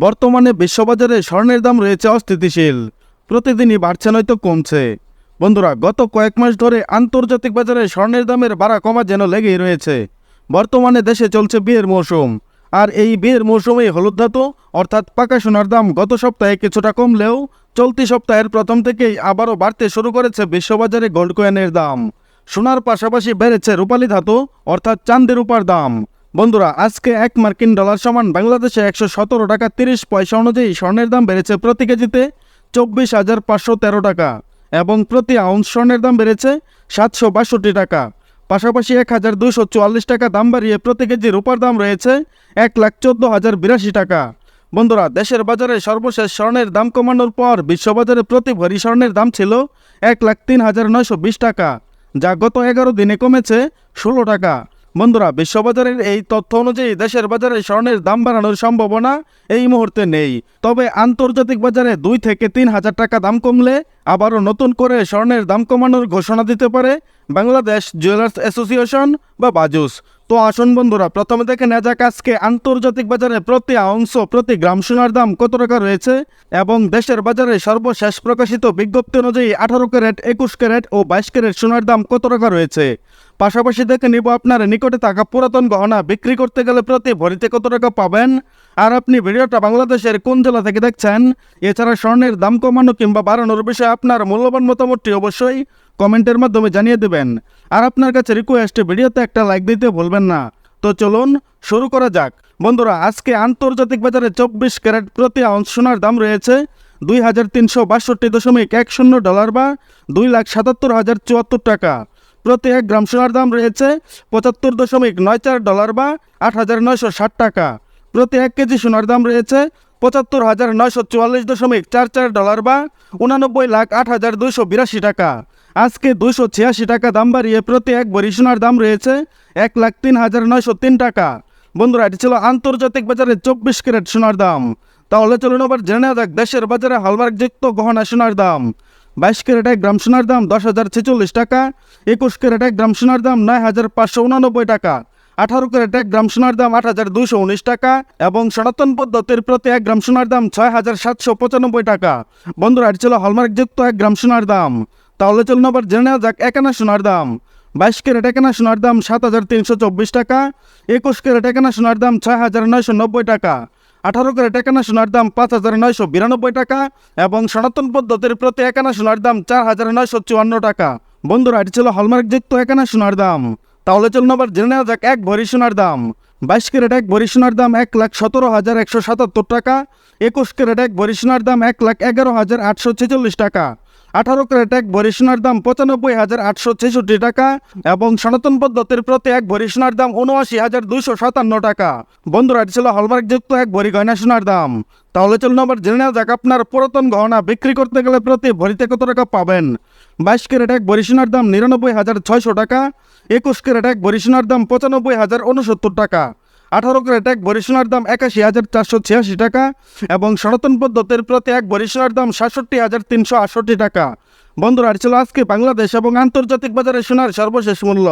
বর্তমানে বিশ্ববাজারে স্বর্ণের দাম রয়েছে অস্থিতিশীল। প্রতিদিনই বাড়ছে নয়তো কমছে। বন্ধুরা, গত কয়েক মাস ধরে আন্তর্জাতিক বাজারে স্বর্ণের দামের বাড়া কমা যেন লেগেই রয়েছে। বর্তমানে দেশে চলছে বিয়ের মৌসুম। আর এই বিয়ের মৌসুমে হলুদ ধাতু, অর্থাৎ পাকা সোনার দাম গত সপ্তাহে কিছুটা কমলেও চলতি সপ্তাহের প্রথম থেকেই আবারও বাড়তে শুরু করেছে বিশ্ববাজারে গোল্ড কয়েনের দাম। সোনার পাশাপাশি বেড়েছে রূপালী ধাতু, অর্থাৎ চাঁদের রূপার দাম। বন্ধুরা, আজকে এক মার্কিন ডলার সমান বাংলাদেশে একশো সতেরো টাকা তিরিশ পয়সা অনুযায়ী স্বর্ণের দাম বেড়েছে প্রতি কেজিতে চব্বিশ হাজার পাঁচশো তেরো টাকা এবং প্রতি আউন্স স্বর্ণের দাম বেড়েছে সাতশো বাষট্টি টাকা। পাশাপাশি এক হাজার দুশো চুয়াল্লিশ টাকা দাম বাড়িয়ে প্রতি কেজি রূপার দাম রয়েছে এক লাখ চোদ্দ হাজার বিরাশি টাকা। বন্ধুরা, দেশের বাজারে সর্বশেষ স্বর্ণের দাম কমানোর পর বিশ্ববাজারে প্রতি ভরি স্বর্ণের দাম ছিল এক লাখ তিন হাজার নয়শো বিশ টাকা, যা গত এগারো দিনে কমেছে ষোলো টাকা। বন্ধুরা, বিশ্ববাজারের এই তথ্য অনুযায়ী দেশের বাজারে স্বর্ণের দাম বাড়ানোর সম্ভাবনা এই মুহূর্তে নেই। তবে আন্তর্জাতিক বাজারে দুই থেকে তিন হাজার টাকা দাম কমলে আবারও নতুন করে স্বর্ণের দাম কমানোর ঘোষণা দিতে পারে বাংলাদেশ জুয়েলার্স অ্যাসোসিয়েশন বা বাজুস। তো আসুন বন্ধুরা, প্রথমে দেখে নেওয়া যাক আজকে আন্তর্জাতিক বাজারে প্রতি অংশ প্রতি গ্রাম সোনার দাম কত টাকা রয়েছে এবং দেশের বাজারে সর্বশেষ প্রকাশিত বিজ্ঞপ্তি অনুযায়ী আঠারো ক্যারেট, একুশ ক্যারেট ও বাইশ ক্যারেট সোনার দাম কত টাকা রয়েছে। পাশাপাশি দেখে নিব আপনার নিকটে থাকা পুরাতন গহনা বিক্রি করতে গেলে প্রতি ভরিতে কত টাকা পাবেন? আর আপনি ভিডিওটা বাংলাদেশের কোন জেলা থেকে দেখছেন? এছাড়া স্বর্ণের দাম কমানো কিংবা বাড়ানোর বিষয়ে আপনার মূল্যবান মতামতটি অবশ্যই কমেন্টের মাধ্যমে জানিয়ে দেবেন। আর আপনার কাছে রিকোয়েস্ট ভিডিওতে একটা লাইক দিতে ভুলবেন না। তো চলুন শুরু করা যাক। বন্ধুরা, আজকে আন্তর্জাতিক বাজারে চব্বিশ ক্যারেট প্রতি আউন্স সোনার দাম রয়েছে দুই হাজার তিনশো বাষট্টি দশমিক এক শূন্য ডলার বা দুই লাখ সাতাত্তর হাজার চুয়াত্তর টাকা। প্রতি এক গ্রাম সোনার দাম রয়েছে পঁচাত্তর দশমিক নয় চার ডলার বা আট হাজার নয়শো ষাট টাকা। প্রতি এক কেজি সোনার দাম রয়েছে পঁচাত্তর হাজার নয়শো চুয়াল্লিশ দশমিক চার চার ডলার বা উনানব্বই লাখ আট হাজার দুইশো বিরাশি টাকা। আজকে দুইশো ছিয়াশি টাকা দাম বাড়িয়ে প্রতি এক ভরি সোনার দাম রয়েছে এক লাখ তিন হাজার নয়শো তিন টাকা। বন্ধুরা, এটি ছিল আন্তর্জাতিক বাজারে চব্বিশ ক্যারেট সোনার দাম। তাহলে চলুন আবার জেনে নেওয়া যাক দেশের বাজারে হলমার্কযুক্ত গহনা সোনার দাম। বাইশ ক্যারেট এক গ্রাম সোনার দাম দশ হাজার ছেচল্লিশ টাকা, একুশ ক্যারেট এক গ্রাম সোনার দাম নয় হাজার পাঁচশো উনানব্বই টাকা, আঠারো ক্যারেট এক গ্রাম সোনার দাম আট হাজার দুইশো উনিশ টাকা এবং সনাতন পদ্ধতির প্রতি এক গ্রাম সোনার দাম ছয় হাজার সাতশো পঁচানব্বই টাকা। বন্ধুরা, এটি ছিল হলমার্কযুক্ত এক গ্রাম সোনার দাম। তাহলে চলুন আবার জেনে নেওয়া যাক একানা সোনার দাম। বাইশ ক্যারেট একানা সোনার দাম সাত হাজার তিনশো চব্বিশ টাকা, একুশ ক্যারেট একানা সোনার দাম ছয় হাজার নয়শো নব্বই টাকা। আঠারো ক্যারেট একানা সোনার দাম পাঁচ হাজার নয়শো বিরানব্বই টাকা এবং সনাতন পদ্ধতির প্রতি একানা সোনার দাম চার হাজার নয়শো চুয়ান্ন টাকা। বন্ধুরা, এটি ছিল হলমার্কযুক্ত একানা সোনার দাম। তাহলে চলুন আবার জেনে নেওয়া যাক, এক ভরি সোনার দাম। বাইশ ক্যারেট এক ভরি সোনার দাম এক লাখ সতেরো হাজার একশো সাতাত্তর টাকা। একুশ ক্যারেট এক ভরি সোনার দাম এক লাখ এগারো হাজার আটশো ছেচল্লিশ টাকা। আঠারো ক্যারেট এক ভরি সোনার দাম পঁচানব্বই হাজার আটশো ছেষট্টি টাকা এবং সনাতন পদ্ধতির প্রতি এক ভরি সোনার দাম উনআশি হাজার দুইশো সাতান্ন টাকা। বন্ধুরা, এটি ছিল হলমার্কযুক্ত এক ভরি গয়না সোনার দাম। তাহলে চলুন আবার জেনে নেওয়া যাক আপনার পুরাতন গহনা বিক্রি করতে গেলে প্রতি ভরিতে কত টাকা পাবেন। বাইশ ক্যারেট এক ভরি সোনার দাম নিরানব্বই হাজার ছয়শো টাকা, একুশ ক্যারেট এক ভরি সোনার দাম পঁচানব্বই হাজার উনসত্তর টাকা। আঠারো ক্যারেট এক ভরি সোনার দাম একাশি হাজার চারশো ছিয়াশি টাকা এবং সনাতন পদ্ধতির প্রতি এক ভরি সোনার দাম সাতষট্টি হাজার তিনশো আটষট্টি টাকা। বন্ধুরা ছিল আজকে বাংলাদেশ এবং আন্তর্জাতিক বাজারে সোনার সর্বশেষ মূল্য।